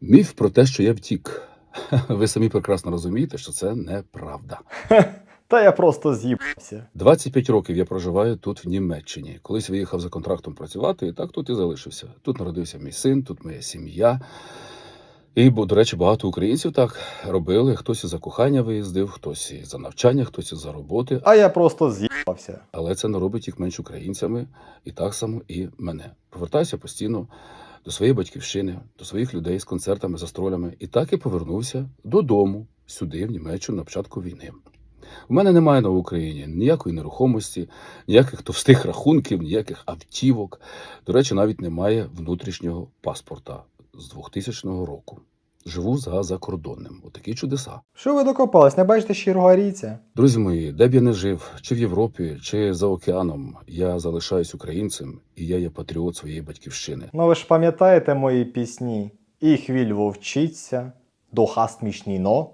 Міф про те, що я втік. Ви самі прекрасно розумієте, що це неправда. Та я просто з'їбався. 25 років я проживаю тут, в Німеччині. Колись виїхав за контрактом працювати, і так тут і залишився. Тут народився мій син, тут моя сім'я. І, бо, до речі, багато українців так робили. Хтось і за кохання виїздив, хтось і за навчання, хтось і за роботи. А я просто з'їбався. Але це не робить їх менш українцями, і так само і мене. Повертаюся постійно до своєї батьківщини, до своїх людей з концертами, застролями, і так і повернувся додому, сюди, в Німеччину, на початку війни. У мене немає на Україні ніякої нерухомості, ніяких товстих рахунків, ніяких автівок. До речі, навіть немає внутрішнього паспорта з 2000 року. Живу за закордонним. Отакі чудеса. Що ви докопались, не бачите щирого арійця? Друзі мої, де б я не жив, чи в Європі, чи за океаном, я залишаюсь українцем, і я є патріот своєї батьківщини. Ну ви ж пам'ятаєте мої пісні? І хвіль вовчиться, духа смішніно.